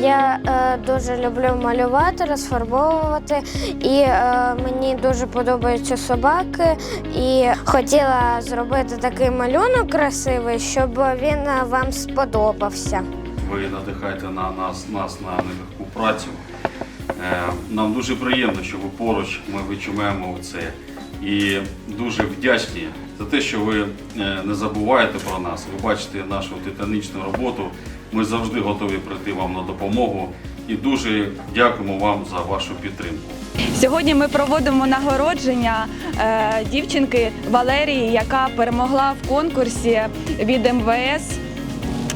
Я е, дуже люблю малювати, розфарбовувати, і е, мені дуже подобаються собаки. І хотіла зробити такий малюнок красивий, щоб він е, вам сподобався. Ви надихаєте на нас, нас на нелегку працю. Е, Нам дуже приємно, що ви поруч, ми відчуваємо це. І дуже вдячні за те, що ви е, не забуваєте про нас. Ви бачите нашу титанічну роботу. Ми завжди готові прийти вам на допомогу і дуже дякуємо вам за вашу підтримку. Сьогодні ми проводимо нагородження е, дівчинки Валерії, яка перемогла в конкурсі від МВС.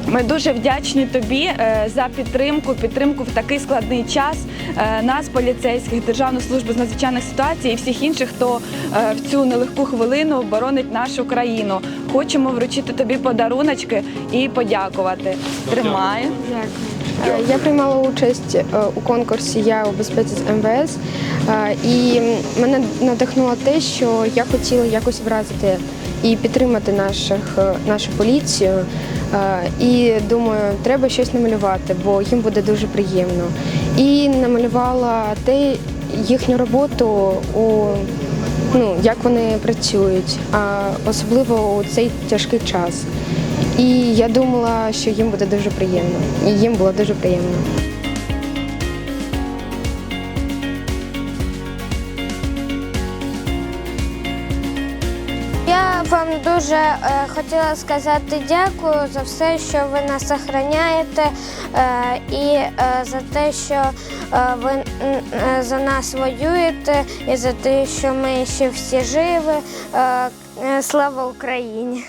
Ми дуже вдячні тобі е, за підтримку, підтримку в такий складний час е, нас, поліцейських, Державну службу з надзвичайних ситуацій і всіх інших, хто е, в цю нелегку хвилину боронить нашу країну. Хочемо вручити тобі подаруночки і подякувати. Тримаю. Е, Я приймала участь у конкурсі Я у безпеці з МВС, і мене надихнуло те, що я хотіла якось вразити і підтримати наших, е, нашу поліцію. Е, І думаю, треба щось намалювати, бо їм буде дуже приємно. І намалювала те їхню роботу у ну, як вони працюють, а особливо у цей тяжкий час. І я думала, що їм буде дуже приємно. І їм було дуже приємно. Вам дуже е, хотіла сказати дякую за все, що ви нас охороняєте, е, і е, за те, що е, ви е, за нас воюєте, і за те, що ми ще всі живі. Е, е, слава Україні!